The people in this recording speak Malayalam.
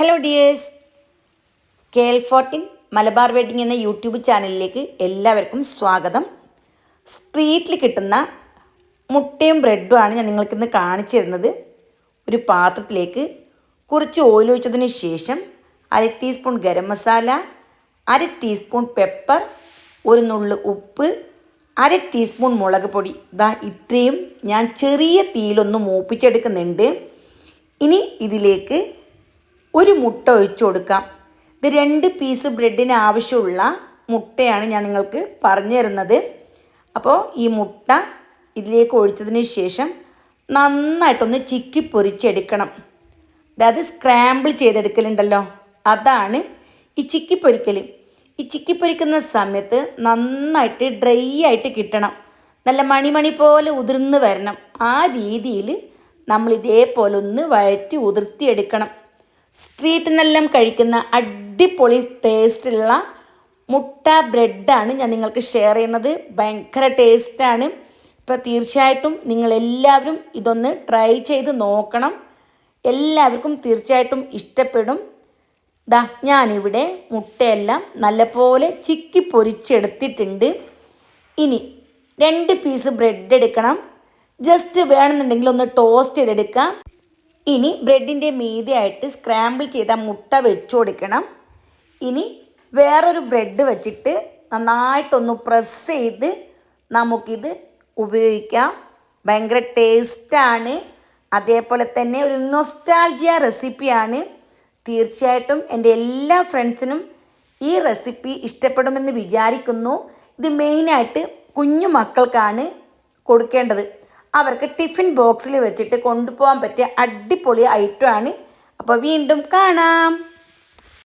Hello dears K L fourteen Malabar wedding എന്ന യൂട്യൂബ് ചാനലിലേക്ക് എല്ലാവർക്കും സ്വാഗതം. സ്ട്രീറ്റിൽ കിട്ടുന്ന മുട്ടയും ബ്രെഡുമാണ് ഞാൻ നിങ്ങൾക്ക് ഇന്ന് കാണിച്ചു തരുന്നത്. ഒരു പാത്രത്തിലേക്ക് കുറച്ച് ഓയിൽ ഒഴിച്ചതിന് ശേഷം അര ടീസ്പൂൺ ഗരം മസാല അര ടീസ്പൂൺ പെപ്പർ ഒരു നുള്ളു ഉപ്പ് അര ടീസ്പൂൺ മുളക് പൊടി. ഇതാ ഇത്രയും ഞാൻ ചെറിയ തീയിലൊന്ന് മൂപ്പിച്ചെടുക്കുന്നുണ്ട്. ഇനി ഇതിലേക്ക് ഒരു മുട്ട ഒഴിച്ചു കൊടുക്കാം. ഇത് രണ്ട് പീസ് ബ്രെഡിന് ആവശ്യമുള്ള മുട്ടയാണ് ഞാൻ നിങ്ങൾക്ക് പറഞ്ഞു തരുന്നത്. അപ്പോൾ ഈ മുട്ട ഇതിലേക്ക് ഒഴിച്ചതിന് ശേഷം നന്നായിട്ടൊന്ന് ചിക്കി പൊരിച്ചെടുക്കണം. അതായത് സ്ക്രാമ്പിൾ ചെയ്തെടുക്കലുണ്ടല്ലോ? അതാണ് ഈ ചിക്കി പൊരിക്കൽ ഈ ചിക്കി പൊരിക്കുന്ന സമയത്ത് നന്നായിട്ട് ഡ്രൈ ആയിട്ട് കിട്ടണം. നല്ല മണിമണി പോലെ ഉതിർന്ന് വരണം. ആ രീതിയിൽ നമ്മൾ ഇതേപോലെ ഒന്ന് വഴറ്റി ഉതിർത്തിയെടുക്കണം. സ്ട്രീറ്റിൽ നിന്നെല്ലാം കഴിക്കുന്ന അടിപൊളി ടേസ്റ്റുള്ള മുട്ട ബ്രെഡാണ് ഞാൻ നിങ്ങൾക്ക് ഷെയർ ചെയ്യുന്നത്. ഭയങ്കര ടേസ്റ്റാണ് ഇപ്പോൾ തീർച്ചയായിട്ടും നിങ്ങളെല്ലാവരും ഇതൊന്ന് ട്രൈ ചെയ്ത് നോക്കണം. എല്ലാവർക്കും തീർച്ചയായിട്ടും ഇഷ്ടപ്പെടും. ദാ ഞാനിവിടെ മുട്ടയെല്ലാം നല്ലപോലെ ചിക്കി പൊരിച്ചെടുത്തിട്ടുണ്ട്. ഇനി രണ്ട് പീസ് ബ്രെഡ് എടുക്കണം. ജസ്റ്റ് വേണമെന്നുണ്ടെങ്കിൽ ഒന്ന് ടോസ്റ്റ് ചെയ്തെടുക്കാം. ഇനി ബ്രെഡിന്റെ മീതിയായിട്ട് സ്ക്രാമ്പിൾ ചെയ്ത മുട്ട വെച്ചു കൊടുക്കണം ഇനി വേറൊരു ബ്രെഡ് വെച്ചിട്ട് നന്നായിട്ടൊന്ന് പ്രസ് ചെയ്ത് നമുക്കിത് ഉപയോഗിക്കാം. ഭയങ്കര ടേസ്റ്റാണ് അതേപോലെ തന്നെ ഒരു നൊസ്റ്റാൾജിയ റെസിപ്പിയാണ് തീർച്ചയായിട്ടും എന്റെ എല്ലാ ഫ്രണ്ട്സിനും ഈ റെസിപ്പി ഇഷ്ടപ്പെടുമെന്ന് വിചാരിക്കുന്നു. ഇത് മെയിനായിട്ട് കുഞ്ഞു മക്കൾക്കാണ് കൊടുക്കേണ്ടത്. അവർക്ക് ടിഫിൻ ബോക്സിൽ വെച്ചിട്ട് കൊണ്ടുപോകാൻ പറ്റിയ അടിപൊളി ഐറ്റമാണ്. അപ്പോൾ വീണ്ടും കാണാം.